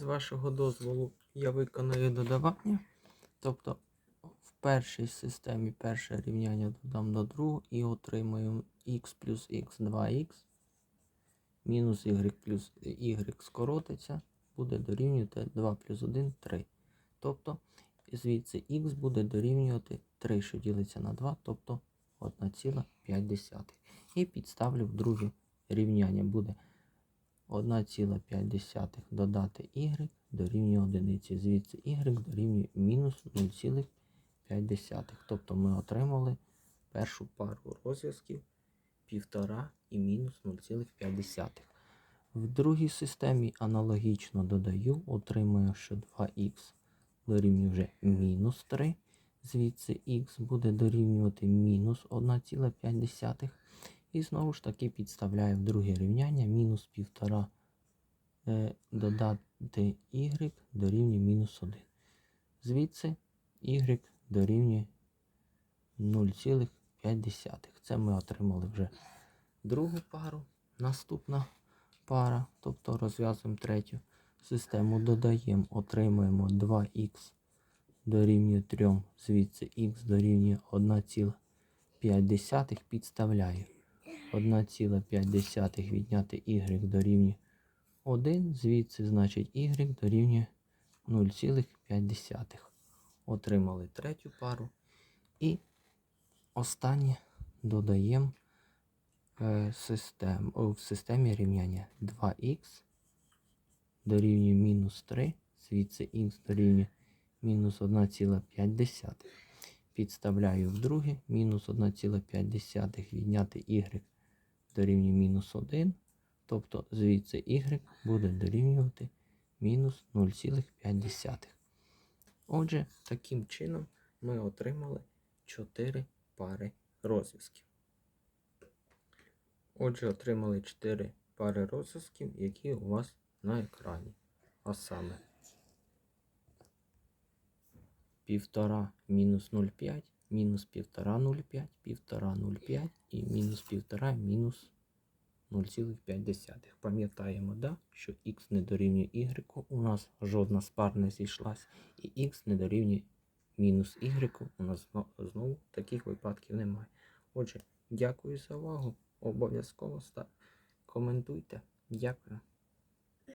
з вашого дозволу я виконую додавання. Тобто в першій системі перше рівняння додам до другого і отримаю x плюс x 2х мінус y плюс y скоротиться, буде дорівнювати 2 плюс 1 3. Тобто звідси х буде дорівнювати 3, що ділиться на 2, тобто 1,5. І підставлю в друге рівняння буде 1,5 додати y дорівнює 1. Звідси y дорівнює мінус 0,5. Тобто ми отримали першу пару розв'язків 1,5 і мінус 0,5. В другій системі аналогічно додаю, отримую, що 2х дорівнює вже мінус 3. Звідси х буде дорівнювати мінус 1,5. І знову ж таки підставляю в друге рівняння мінус 1,5 е, додати y дорівнює мінус 1. Звідси y дорівнює 0,5. Це ми отримали вже другу пару. Наступна пара, тобто розв'язуємо третю систему, додаємо, отримуємо 2х дорівнює 3, звідси х дорівнює 1,5, підставляю. 1,5 відняти y дорівнює 1, звідси значить y дорівнює 0,5. Отримали третю пару. І останнє додаємо е, систем, в системі рівняння 2х дорівнює мінус 3, звідси х дорівнює мінус 1,5. Підставляю в друге, мінус 1,5 відняти y дорівнює мінус 1. Тобто звідси y буде дорівнювати мінус 0,5. Отже, таким чином ми отримали 4 пари розв'язків. Отже, отримали 4 пари розв'язків, які у вас на екрані. А саме 1,5 мінус 0,5, мінус 1,5 0,5, 1,5 і мінус 1,5 мінус 0,5. Пам'ятаємо, да, що х не дорівнює y, у нас жодна з пар не зійшлась, і х не дорівнює мінус y, у нас знову таких випадків немає. Отже, дякую за увагу. Обов'язково коментуйте. Дякую.